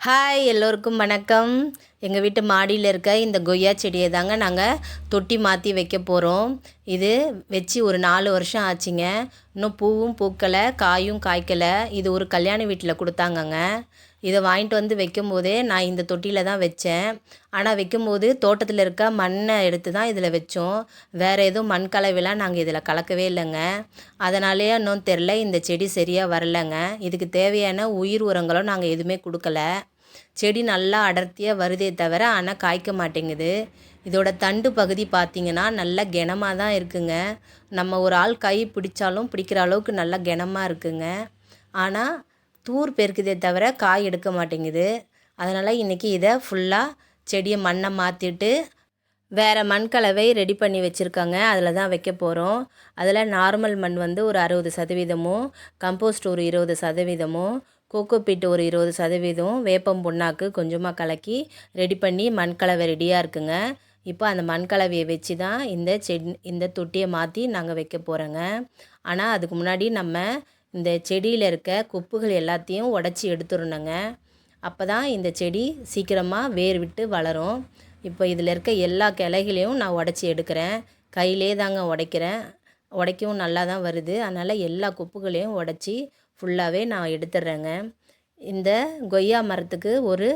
Hi எல்லோருக்கும் வணக்கம். எங்கள் வீட்டு மாடியில் இருக்க இந்த கொய்யா செடியை தாங்க நாங்கள் தொட்டி மாற்றி வைக்க போகிறோம் இது வச்சு ஒரு நாலு வருஷம் ஆச்சுங்க. இன்னும் பூவும் பூக்கலை காயும் காய்க்கலை. இது ஒரு கல்யாண வீட்டில் கொடுத்தாங்கங்க. இதை வாங்கிட்டு வந்து வைக்கும்போதே நான் இந்த தொட்டியில் தான் வச்சேன். ஆனால் வைக்கும்போது தோட்டத்தில் இருக்க மண்ணை எடுத்து தான் இதில் வச்சோம். வேறு எதுவும் மண் கலவைலாம் நாங்கள் இதில் கலக்கவே இல்லைங்க. அதனாலேயே இன்னும் தெரில இந்த செடி சரியாக வரலைங்க. இதுக்கு தேவையான உயிர் உரங்களும் நாங்கள் எதுவுமே கொடுக்கல. செடி நல்லா அடர்த்தியாக வருதே தவிர ஆனால் காய்க்க மாட்டேங்குது. இதோட தண்டு பகுதி பார்த்திங்கன்னா நல்லா கனமாக தான் இருக்குங்க. நம்ம ஒரு ஆள் கை பிடிச்சாலும் பிடிக்கிற அளவுக்கு நல்லா கனமாக இருக்குங்க. ஆனால் தூர் பெருக்குதே தவிர காய் எடுக்க மாட்டேங்குது. அதனால் இன்றைக்கி இதை ஃபுல்லாக செடியை மண்ணை மாற்றிட்டு வேறு மண் கலவை ரெடி பண்ணி வச்சுருக்காங்க. அதில் தான் வைக்க போகிறோம் அதில் நார்மல் மண் வந்து ஒரு அறுபது சதவீதமும் கம்போஸ்ட் ஒரு இருபது சதவீதமும் கோகோபீட் ஒரு இருபது சதவீதம் வேப்பம் புண்ணாக்கு கொஞ்சமாக கலக்கி ரெடி பண்ணி மண்கலவை ரெடியாக இருக்குங்க. இப்போ அந்த மண்கலவையை வச்சு தான் இந்த செட் இந்த தொட்டியை மாற்றி நாங்கள் வைக்க போகிறோங்க ஆனால் அதுக்கு முன்னாடி நம்ம இந்த செடியில் இருக்க கொப்புகள் எல்லாத்தையும் உடச்சி எடுத்துடணுங்க. அப்போ தான் இந்த செடி சீக்கிரமாக வேர் விட்டு வளரும். இப்போ இதில் இருக்க எல்லா கிளைகளையும் நான் உடச்சி எடுக்கிறேன். கையிலே தாங்க உடைக்கிறேன். உடைக்கவும் நல்லா தான் வருது. அதனால் எல்லா கொப்புகளையும் உடச்சி ஃபுல்லாகவே நான் எடுத்துடுறேங்க. இந்த கொய்யா மரத்துக்கு ஒரு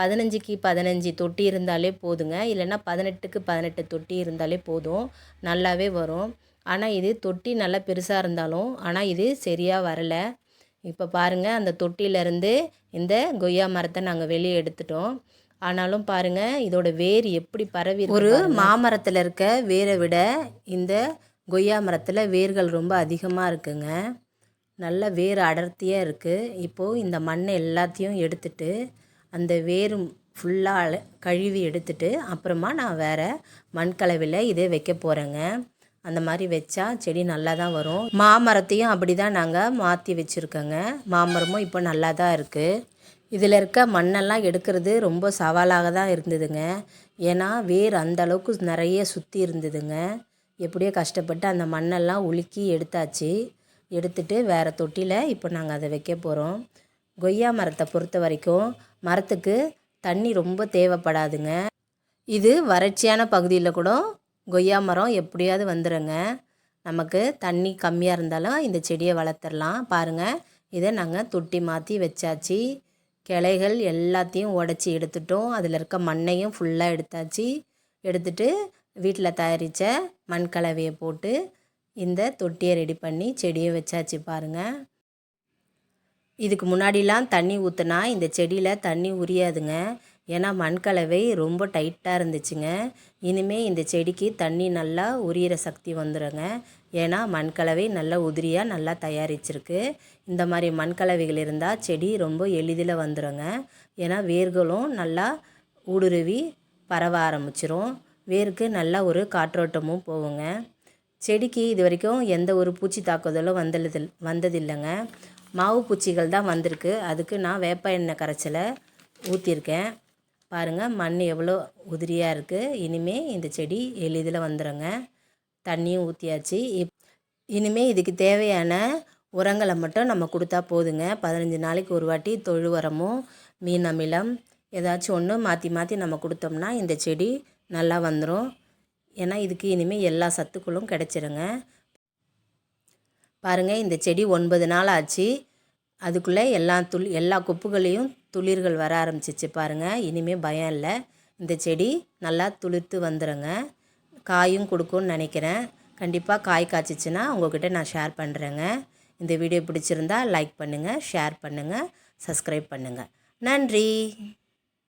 பதினஞ்சுக்கு பதினஞ்சு தொட்டி இருந்தாலே போதுங்க. இல்லைன்னா பதினெட்டுக்கு பதினெட்டு தொட்டி இருந்தாலே போதும். நல்லாவே வரும். ஆனால் இது தொட்டி நல்லா பெருசாக இருந்தாலும் ஆனால் இது சரியாக வரலை. இப்போ பாருங்கள் அந்த தொட்டியிலேருந்து இந்த கொய்யா மரத்தை நாங்கள் வெளியே எடுத்துட்டோம். ஆனாலும் பாருங்கள் இதோட வேர் எப்படி பரவி ஒரு மாமரத்தில் இருக்க வேரை விட இந்த கொய்யா மரத்தில் வேர்கள் ரொம்ப அதிகமாக இருக்குங்க. நல்ல வேர் அடர்த்தியாக இருக்குது இப்போது இந்த மண்ணை எல்லாத்தையும் எடுத்துட்டு அந்த வேர் ஃபுல்லாக கழுவி எடுத்துட்டு அப்புறமா நான் வேறு மண்கலவையில் இதே வைக்க போகிறேங்க அந்த மாதிரி வச்சா செடி நல்லா தான் வரும். மாமரத்தையும் அப்படி தான் நாங்கள் மாற்றி வச்சுருக்கோங்க. மாமரமும் இப்போ நல்லா தான் இருக்குது இதில் இருக்க மண்ணெல்லாம் எடுக்கிறது ரொம்ப சவாலாக தான் இருந்ததுங்க. ஏன்னா வேர் அந்த அளவுக்கு நிறைய சுற்றி இருந்ததுங்க. எப்படியோ கஷ்டப்பட்டு அந்த மண்ணெல்லாம் உலுக்கி எடுத்தாச்சு. எடுத்துட்டு வேறு தொட்டியில் இப்போ நாங்கள் அதை வைக்க போகிறோம் கொய்யா மரத்தை பொறுத்த வரைக்கும் மரத்துக்கு தண்ணி ரொம்ப தேவைப்படாதுங்க. இது வறட்சியான பகுதியில் கூட கொய்யா மரம் எப்படியாவது வந்துடுங்க நமக்கு தண்ணி கம்மியாக இருந்தாலும் இந்த செடியை வளர்த்துடலாம். பாருங்கள் இதை நாங்கள் தொட்டி மாற்றி வச்சாச்சு. கிளைகள் எல்லாத்தையும் உடச்சி எடுத்துட்டோம். அதில் இருக்க மண்ணையும் ஃபுல்லாக எடுத்தாச்சு. எடுத்துட்டு வீட்டில் தயாரித்த மண் கலவையை போட்டு இந்த தொட்டியை ரெடி பண்ணி செடியை வச்சாச்சு பாருங்கள் இதுக்கு முன்னாடிலாம் தண்ணி ஊற்றுனா இந்த செடியில் தண்ணி உரியாதுங்க. ஏன்னா மண்கலவை ரொம்ப டைட்டாக இருந்துச்சுங்க. இனிமேல் இந்த செடிக்கு தண்ணி நல்லா உரியிற சக்தி வந்துடுங்க ஏன்னா மண்கலவை நல்லா உதிரியாக நல்லா தயாரிச்சிருக்கு. இந்த மாதிரி மண்கலவைகள் இருந்தால் செடி ரொம்ப எளிதில் வந்துடுங்க ஏன்னா வேர்களும் நல்லா ஊடுருவி பரவ ஆரம்பிச்சிரும். வேருக்கு நல்லா ஒரு காற்றோட்டமும் போகுங்க. செடிக்கு இது வரைக்கும் எந்த ஒரு பூச்சி தாக்குதலும் வந்தது வந்ததில்லைங்க. மாவு பூச்சிகள் தான் வந்திருக்கு. அதுக்கு நான் வேப்ப எண்ணெய் கரைச்சலை ஊற்றிருக்கேன் பாருங்கள் மண் எவ்வளோ உதிரியாக இருக்குது இனிமேல் இந்த செடி எளிதில் வந்துடுங்க தண்ணியும் ஊற்றியாச்சு இப் இனிமேல் இதுக்கு தேவையான உரங்களை மட்டும் நம்ம கொடுத்தா போதுங்க. பதினஞ்சு நாளைக்கு ஒரு வாட்டி தொழு உரமும் மீன் அமிலம் ஏதாச்சும் ஒன்று மாற்றி மாற்றி நம்ம கொடுத்தோம்னா இந்த செடி நல்லா வந்துடும் ஏன்னா இதுக்கு இனிமேல் எல்லா சத்துக்களும் கிடச்சிருங்க. பாருங்கள் இந்த செடி ஒன்பது நாள் ஆச்சு. அதுக்குள்ளே எல்லா துளி எல்லா கொப்புகளையும் துளிர்கள் வர ஆரம்பிச்சிச்சு பாருங்கள் இனிமேல் பயம் இல்லை. இந்த செடி நல்லா துளிர்த்து வந்துடுங்க காயும் கொடுக்கும்னு நினைக்கிறேன். கண்டிப்பாக காய் காய்ச்சிச்சின்னா உங்கள்கிட்ட நான் ஷேர் பண்ணுறேங்க இந்த வீடியோ பிடிச்சிருந்தா லைக் பண்ணுங்கள் ஷேர் பண்ணுங்கள் சப்ஸ்கிரைப் பண்ணுங்கள் நன்றி.